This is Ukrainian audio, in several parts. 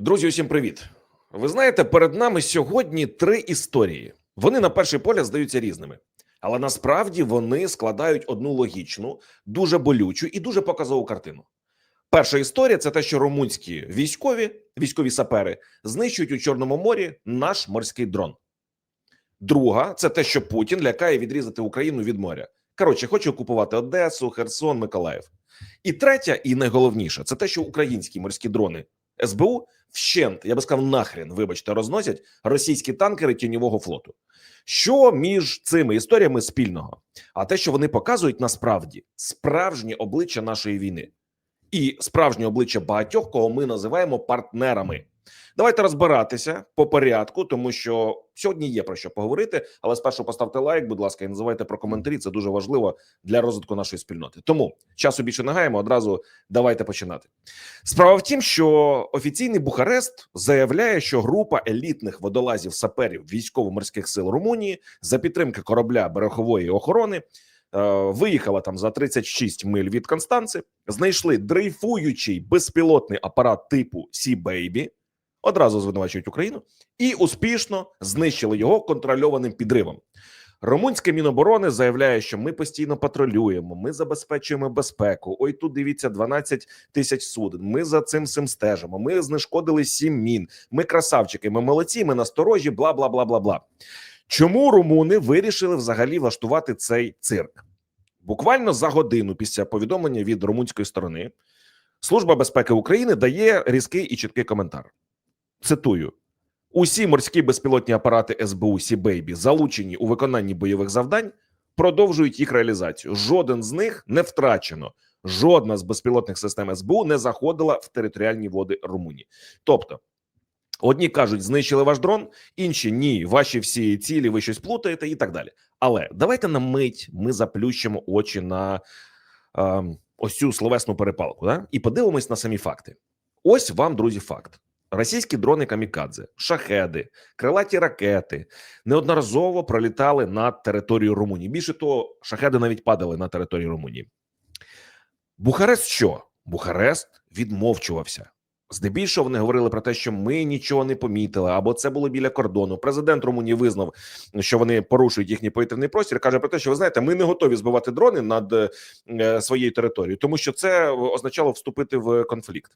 Друзі, усім привіт. Ви знаєте, перед нами сьогодні три історії. Вони на перший погляд здаються різними, але насправді вони складають одну логічну, дуже болючу і дуже показову картину. Перша історія це те, що румунські військові, військові сапери знищують у Чорному морі наш морський дрон. Друга це те, що Путін лякає відрізати Україну від моря. Коротше, хоче окупувати Одесу, Херсон, Миколаїв. І третя, і найголовніше, це те, що українські морські дрони СБУ вщент, я би сказав, нахрен, вибачте, розносять російські танкери тіньового флоту. Що між цими історіями спільного? А те, що вони показують насправді справжнє обличчя нашої війни і справжнє обличчя багатьох, кого ми називаємо партнерами. Давайте розбиратися по порядку, тому що сьогодні є про що поговорити. Але спершу поставте лайк, будь ласка, і не забувайте про коментарі. Це дуже важливо для розвитку нашої спільноти. Тому часу більше не гаємо. Одразу давайте починати. Справа в тім, що офіційний Бухарест заявляє, що група елітних водолазів саперів військово-морських сил Румунії за підтримки корабля берегової охорони виїхала там за 36 миль від Констанци, знайшли дрейфуючий безпілотний апарат типу Baby, одразу звинувачують Україну, і успішно знищили його контрольованим підривом. Румунське міноборони заявляє, що ми постійно патрулюємо, ми забезпечуємо безпеку. Ой, тут дивіться 12 тисяч суден. Ми за цим всім стежимо. Ми знешкодили сім мін. Ми красавчики, ми молодці, ми насторожі. Бла бла бла бла бла. Чому румуни вирішили взагалі влаштувати цей цирк? Буквально за годину після повідомлення від румунської сторони Служба безпеки України дає різкий і чіткий коментар. Цитую: усі морські безпілотні апарати СБУ Сі-Бейбі, залучені у виконанні бойових завдань, продовжують їх реалізацію. Жоден з них не втрачено. Жодна з безпілотних систем СБУ не заходила в територіальні води Румунії. Тобто, одні кажуть, знищили ваш дрон, інші ні, ваші всі цілі, ви щось плутаєте і так далі. Але давайте на мить ми заплющимо очі на е, ось цю словесну перепалку, да? і подивимось на самі факти. Ось вам, друзі, факт. Російські дрони камікадзе, шахеди, крилаті ракети неодноразово пролітали над територією Румунії. Більше того, шахеди навіть падали на території Румунії. Бухарест що? Бухарест відмовчувався. Здебільшого вони говорили про те, що ми нічого не помітили, або це було біля кордону. Президент Румунії визнав, що вони порушують їхній повітряний простір. каже про те, що ви знаєте, ми не готові збивати дрони над е, своєю територією, тому що це означало вступити в конфлікт.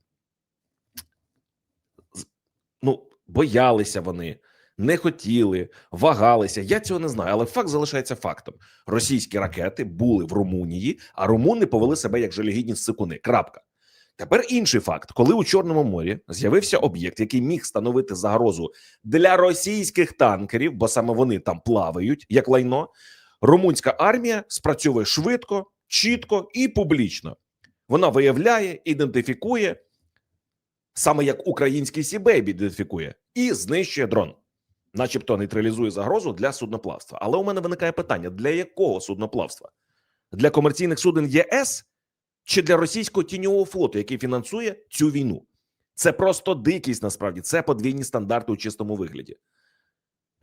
Ну, боялися вони, не хотіли, вагалися. Я цього не знаю, але факт залишається фактом: російські ракети були в Румунії, а румуни повели себе як жалігідні сикуни. Крапка. Тепер інший факт: коли у Чорному морі з'явився об'єкт, який міг становити загрозу для російських танкерів, бо саме вони там плавають як лайно, румунська армія спрацьовує швидко, чітко і публічно. Вона виявляє, ідентифікує саме як український Сібейбі ідентифікує і знищує дрон, начебто нейтралізує загрозу для судноплавства. Але у мене виникає питання: для якого судноплавства? Для комерційних суден ЄС чи для російського тіньового флоту, який фінансує цю війну? Це просто дикість. Насправді це подвійні стандарти у чистому вигляді.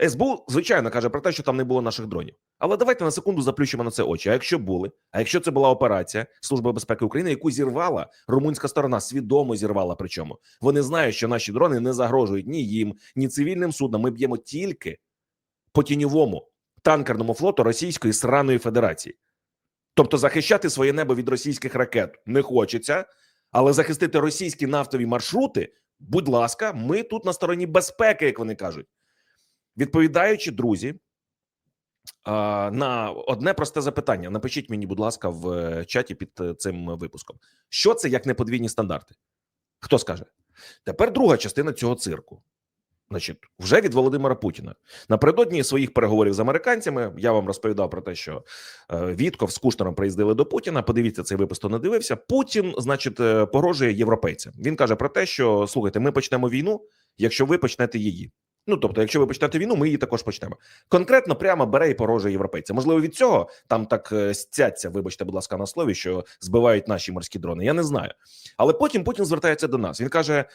СБУ, звичайно, каже про те, що там не було наших дронів. Але давайте на секунду заплющимо на це очі. А якщо були, а якщо це була операція Служби безпеки України, яку зірвала румунська сторона, свідомо зірвала. Причому вони знають, що наші дрони не загрожують ні їм, ні цивільним суднам. Ми б'ємо тільки по тіньовому танкерному флоту Російської сраної Федерації. Тобто захищати своє небо від російських ракет не хочеться, але захистити російські нафтові маршрути, будь ласка, ми тут на стороні безпеки, як вони кажуть. Відповідаючи, друзі, на одне просте запитання. Напишіть мені, будь ласка, в е, чаті під е, цим випуском. Що це як неподвійні стандарти? Хто скаже? Тепер друга частина цього цирку. Значить, вже від Володимира Путіна напередодні своїх переговорів з американцями я вам розповідав про те, що е, Вітков з Кушнером приїздили до Путіна. Подивіться, цей випуск хто не дивився. Путін, значить, погрожує європейцям. Він каже про те, що слухайте, ми почнемо війну, якщо ви почнете її. Ну тобто, якщо ви почнете війну, ми її також почнемо. Конкретно прямо бере і порожує європейця. Можливо, від цього там так стяться, вибачте, будь ласка, на слові, що збивають наші морські дрони. Я не знаю. Але потім Путін звертається до нас. Він каже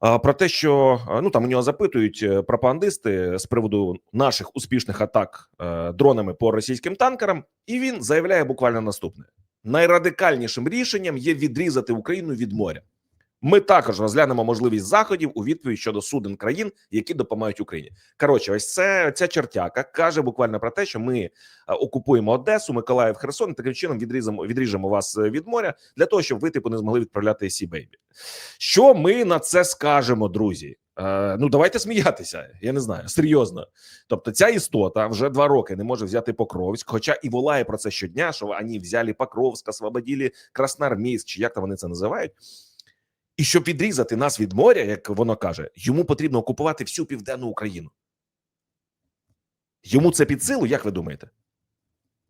про те, що ну там у нього запитують е, пропагандисти з приводу наших успішних атак дронами по російським танкерам, і він заявляє буквально наступне: найрадикальнішим рішенням є відрізати Україну від моря. Ми також розглянемо можливість заходів у відповідь щодо суден країн, які допомагають Україні. Коротше, ось це ця чертяка каже буквально про те, що ми е, окупуємо Одесу, Миколаїв, Херсон. і Таким чином відрізимо відріжемо вас е, від моря для того, щоб ви типу не змогли відправляти Сі Бейбі. Що ми на це скажемо, друзі? Е, ну давайте сміятися. Я не знаю, серйозно. Тобто, ця істота вже два роки не може взяти Покровськ, хоча і волає про це щодня, що вони взяли Покровськ, освободили Красноармійськ, чи як там вони це називають. І щоб відрізати нас від моря, як воно каже, йому потрібно окупувати всю південну Україну. Йому це під силу, як ви думаєте?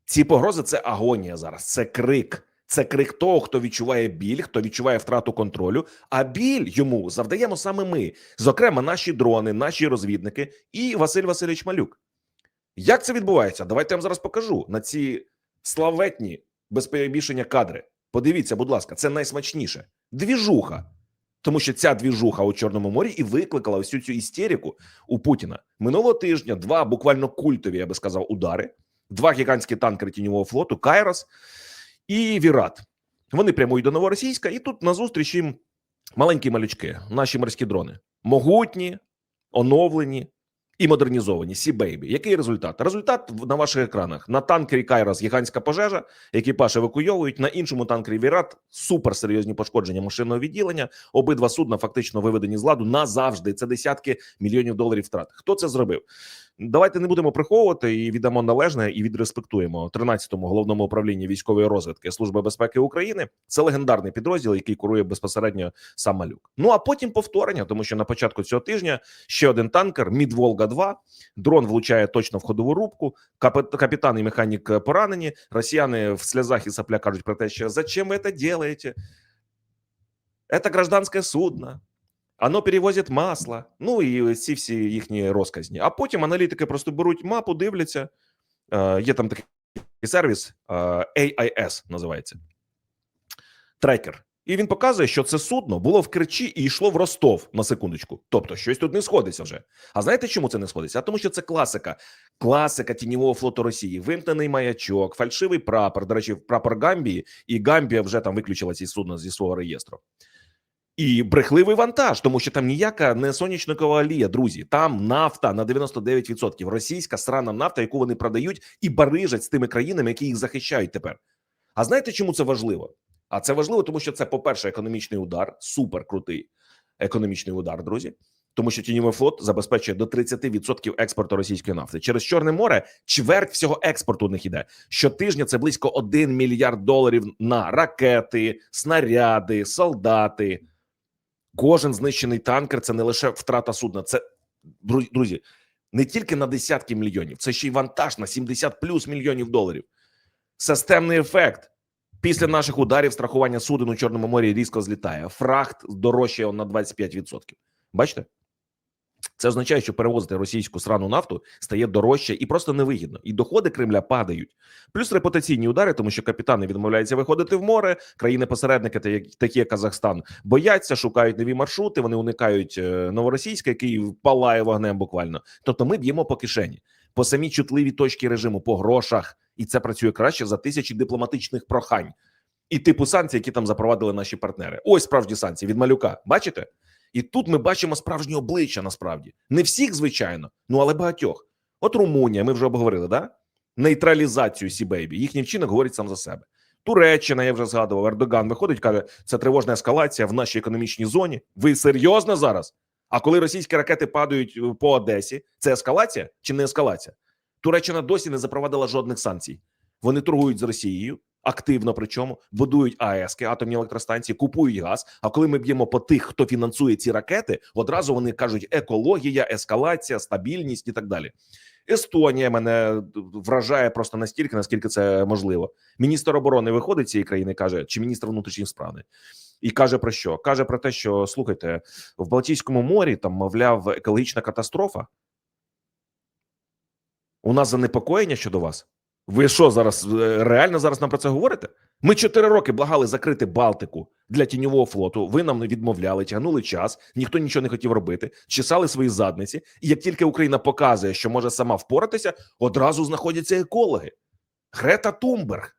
Ці погрози це агонія зараз, це крик. Це крик того, хто відчуває біль, хто відчуває втрату контролю. А біль йому завдаємо саме ми, зокрема, наші дрони, наші розвідники і Василь Васильович Малюк. Як це відбувається? Давайте я вам зараз покажу на ці славетні без перебільшення кадри. Подивіться, будь ласка, це найсмачніше. Двіжуха. Тому що ця двіжуха у Чорному морі і викликала всю цю істерику у Путіна минулого тижня. Два буквально культові, я би сказав, удари, два гігантські танкери тіньового флоту Кайрос і Вірат. Вони прямують до новоросійська, і тут назустріч їм маленькі малючки, наші морські дрони, могутні, оновлені і модернізовані. Сі Бейбі. Який результат? Результат на ваших екранах на танкері Кайрос гігантська пожежа, екіпаж евакуйовують. На іншому танкері Вірат суперсерйозні пошкодження машинного відділення. Обидва судна фактично виведені з ладу назавжди. Це десятки мільйонів доларів втрат. Хто це зробив? Давайте не будемо приховувати і віддамо належне і відреспектуємо 13-му головному управлінні військової розвідки Служби безпеки України. Це легендарний підрозділ, який курує безпосередньо сам малюк. Ну а потім повторення, тому що на початку цього тижня ще один танкер Мід Волга 2 Дрон влучає точно в ходову рубку. Капітан і механік поранені. Росіяни в сльозах і сопля кажуть про те, що зачем ви це робите? Это гражданське судно. Оно перевозить масло. Ну і ці всі їхні розказні. А потім аналітики просто беруть мапу, дивляться. Е, є там такий сервіс е, AIS називається трекер. І він показує, що це судно було в Керчі і йшло в Ростов на секундочку. Тобто, щось тут не сходиться вже. А знаєте, чому це не сходиться? А тому, що це класика, класика тіньового флоту Росії. Вимкнений маячок, фальшивий прапор. До речі, прапор Гамбії, і Гамбія вже там виключила ці судна зі свого реєстру. І брехливий вантаж, тому що там ніяка не сонячникова олія, друзі. Там нафта на 99%. Російська срана нафта, яку вони продають і барижать з тими країнами, які їх захищають тепер. А знаєте, чому це важливо? А це важливо, тому що це, по-перше, економічний удар, супер крутий економічний удар, друзі. Тому що тіньовий флот забезпечує до 30% експорту російської нафти. Через Чорне море чверть всього експорту у них іде. Щотижня це близько 1 мільярд доларів на ракети, снаряди, солдати. Кожен знищений танкер це не лише втрата судна, це друзі, не тільки на десятки мільйонів, це ще й вантаж на 70 плюс мільйонів доларів. Системний ефект. Після наших ударів страхування суден у Чорному морі різко злітає. Фрахт дорожчає на 25%. Бачите? Це означає, що перевозити російську срану нафту стає дорожче і просто невигідно. І доходи Кремля падають. Плюс репутаційні удари, тому що капітани відмовляються виходити в море. Країни-посередники, такі як Казахстан, бояться, шукають нові маршрути. Вони уникають е, новоросійська, який палає вогнем буквально. Тобто, ми б'ємо по кишені, по самі чутливі точки режиму, по грошах, і це працює краще за тисячі дипломатичних прохань і типу санкцій, які там запровадили наші партнери. Ось справжні санкції від малюка. Бачите? І тут ми бачимо справжні обличчя. Насправді не всіх, звичайно, ну але багатьох. От Румунія, ми вже обговорили, да? Нейтралізацію Сібейбі. Їхній вчинок говорить сам за себе. Туреччина, я вже згадував, Ердоган виходить, каже, це тривожна ескалація в нашій економічній зоні. Ви серйозно зараз? А коли російські ракети падають е, по Одесі, це ескалація чи не ескалація? Туреччина досі не запровадила жодних санкцій. Вони торгують з Росією активно, причому будують АЕСки, атомні електростанції, купують газ. А коли ми б'ємо по тих, хто фінансує ці ракети, одразу вони кажуть екологія, ескалація, стабільність і так далі. Естонія мене вражає просто настільки, наскільки це можливо. Міністр оборони виходить з цієї країни, каже, чи міністр внутрішніх справ і каже про що? Каже про те, що слухайте, в Балтійському морі там, мовляв, екологічна катастрофа. У нас занепокоєння щодо вас. Ви що зараз е, реально зараз нам про це говорите? Ми чотири роки благали закрити Балтику для тіньового флоту. Ви нам не відмовляли, тягнули час, ніхто нічого не хотів робити, чесали свої задниці. І як тільки Україна показує, що може сама впоратися, одразу знаходяться екологи. Грета Тумберг.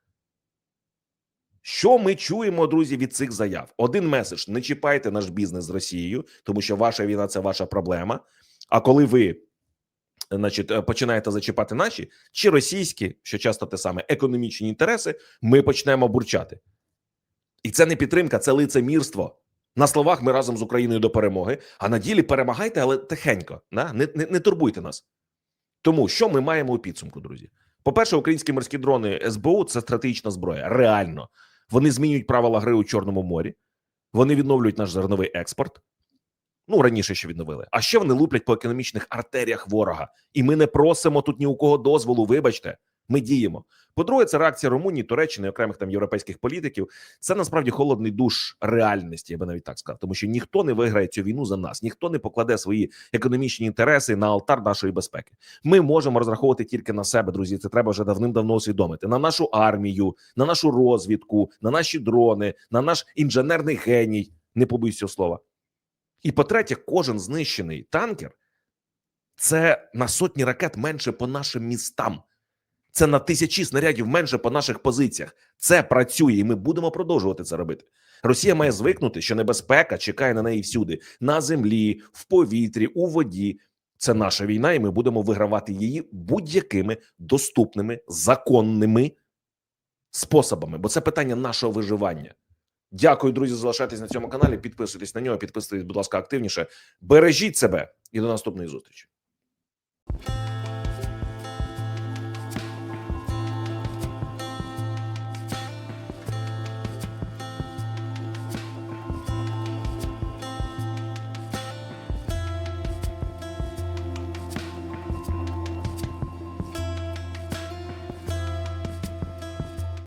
Що ми чуємо, друзі, від цих заяв? Один меседж: не чіпайте наш бізнес з Росією, тому що ваша війна це ваша проблема. А коли ви, значить, е, починаєте зачіпати наші чи російські, що часто те саме, економічні інтереси, ми почнемо бурчати. І це не підтримка, це лицемірство. На словах ми разом з Україною до перемоги, а на ділі перемагайте, але тихенько. Не, не, не турбуйте нас. Тому що ми маємо у підсумку, друзі? По-перше, українські морські дрони СБУ це стратегічна зброя. Реально, вони змінюють правила гри у Чорному морі, вони відновлюють наш зерновий експорт. Ну раніше ще відновили. А ще вони луплять по економічних артеріях ворога. І ми не просимо тут ні у кого дозволу. Вибачте, ми діємо. По-друге, це реакція Румунії, Туреччини, окремих там європейських політиків. Це насправді холодний душ реальності, я би навіть так сказав, тому що ніхто не виграє цю війну за нас, ніхто не покладе свої економічні інтереси на алтар нашої безпеки. Ми можемо розраховувати тільки на себе, друзі. Це треба вже давним-давно усвідомити. На нашу армію, на нашу розвідку, на наші дрони, на наш інженерний геній. Не побоюсь слова. І по-третє, кожен знищений танкер це на сотні ракет менше по нашим містам. Це на тисячі снарядів менше по наших позиціях. Це працює, і ми будемо продовжувати це робити. Росія має звикнути, що небезпека чекає на неї всюди: на землі, в повітрі, у воді. Це наша війна, і ми будемо вигравати її будь-якими доступними законними способами, бо це питання нашого виживання. Дякую, друзі. Залишайтесь на цьому каналі. Підписуйтесь на нього, підписуйтесь, будь ласка, активніше. Бережіть себе і до наступної зустрічі.